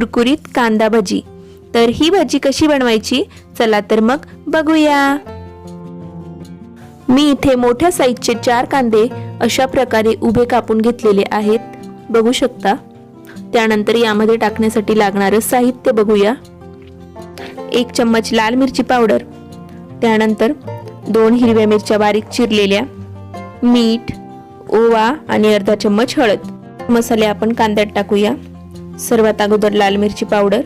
कुरकुरीत कांदा भजी. तर ही भाजी कशी बनवायची? चला तर मग बघूया. मी इथे मोठ्या साईजचे चार कांदे अशा प्रकारे उभे कापून घेतलेले आहेत. बघू शकता. त्यानंतर यामध्ये टाकण्यासाठी लागणारं साहित्य बघूया. एक चम्मच लाल मिरची पावडर. त्यानंतर दोन हिरव्या मिरच्या बारीक चिरलेल्या. मीठ ओवा आणि अर्धा चम्मच हळद. मसाले आपण कांद्यात टाकूया. सर्वात अगोदर लाल मिरची पावडर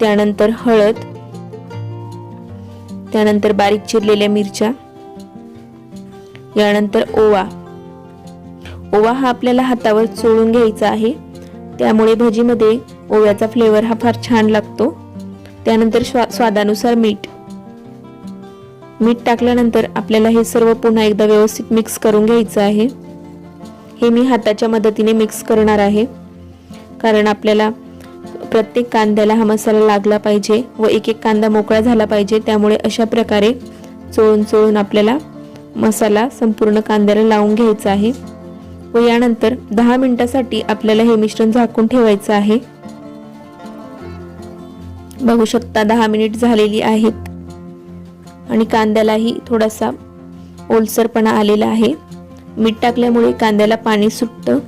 त्यानंतर हळद त्यानंतर बारीक चिरलेल्या मिरच्या यानंतर ओवा. ओवा हा आपल्याला हातावर चोळून घ्यायचा आहे. त्यामुळे भजीमध्ये ओव्याचा फ्लेवर हा फार छान लागतो. त्यानंतर स्वा स्वादानुसार मीठ. मीठ टाकल्यानंतर आपल्याला हे सर्व पुन्हा एकदा व्यवस्थित मिक्स करून घ्यायचं आहे. हे मी हाताच्या मदतीने मिक्स करणार आहे. कारण आपल्याला प्रत्येक कांद्याला हा मसाला लागला पाहिजे व एक एक कांदा मोकळा झाला पाहिजे. त्यामुळे अशा प्रकारे चोळून चोळून आपल्याला मसाला संपूर्ण कांद्याला लावून घ्यायचा आहे. व यानंतर दहा मिनिटासाठी आपल्याला हे मिश्रण झाकून ठेवायचं आहे. बघू शकता दहा मिनिट झालेली आहेत. आणि कांद्यालाही थोडासा ओलसरपणा आलेला आहे. मीठ टाकल्यामुळे कांद्याला पाणी सुटतं.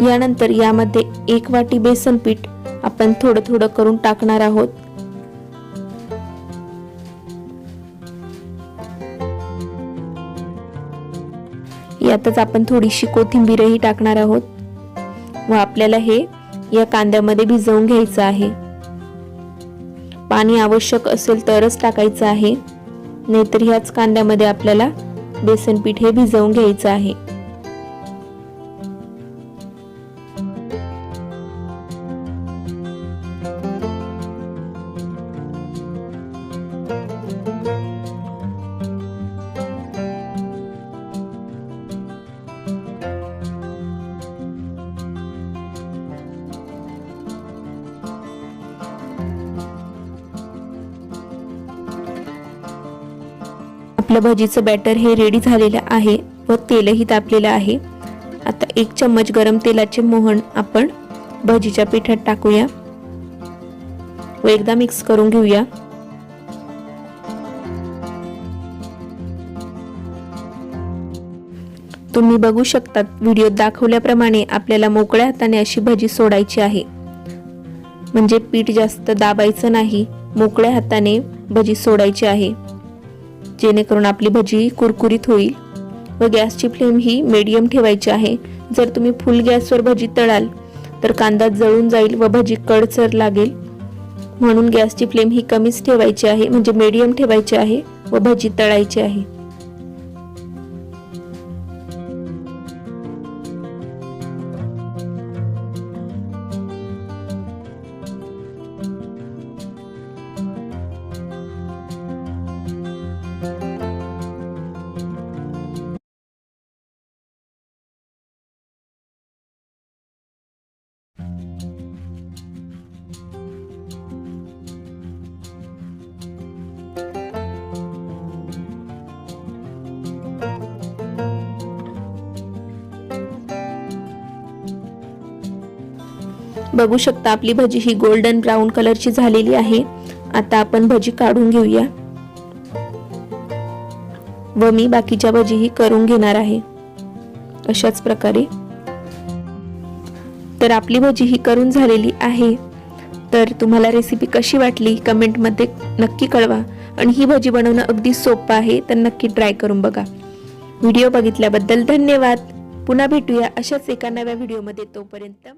यानंतर यामध्ये एक वाटी बेसन पीठ आपण थोडं थोडं करून टाकणार आहोत. यातच आपण थोडीशी कोथिंबीरही टाकणार आहोत व आपल्याला हे या कांद्यामध्ये भिजवून घ्यायचं आहे. पाणी आवश्यक असेल तरच टाकायचं आहे. नाहीतर ह्याच कांद्यामध्ये आपल्याला बेसन पीठ हे भिजवून घ्यायचं आहे. आपलं भजीचं बॅटर हे रेडी झालेलं आहे व तेलही तापलेलं आहे. आता एक चम्मच गरम तेलाचे मोहन आपण भजीच्या पिठात टाकूया. व एकदा मिक्स करून घेऊया. तुम्ही बघू शकतात व्हिडिओत दाखवल्याप्रमाणे आपल्याला मोकळ्या हाताने अशी भजी सोडायची आहे. म्हणजे पीठ जास्त दाबायचं नाही मोकळ्या हाताने भजी सोडायची आहे. जेणेकरून आपली भजी कुरकुरीत होईल व गॅसची फ्लेम ही मीडियम ठेवायची आहे. जर तुम्ही फुल गॅसवर भजी तळाल तर कांदा जळून जाईल व भजी कडसर लागेल. म्हणून गॅसची फ्लेम ही कमीच ठेवायची आहे म्हणजे मीडियम ठेवायची आहे व भजी तळायची आहे. बघू शकता आपली भजी ही गोल्डन ब्राऊन कलरची झालेली आहे. आता आपण भजी काढून घेऊया. व मी बाकीच्या भजीही करून घेणार आहे. अशाच प्रकारे. तर आपली भजी ही करून झालेली आहे. तर तुम्हाला रेसिपी कशी वाटली कमेंटमध्ये नक्की कळवा. आणि ही भजी बनवणं अगदी सोपं आहे तर नक्की ट्राय करून बघा. व्हिडिओ बघितल्याबद्दल धन्यवाद. पुन्हा भेटूया अशाच एका नव्या व्हिडिओमध्ये तोपर्यंत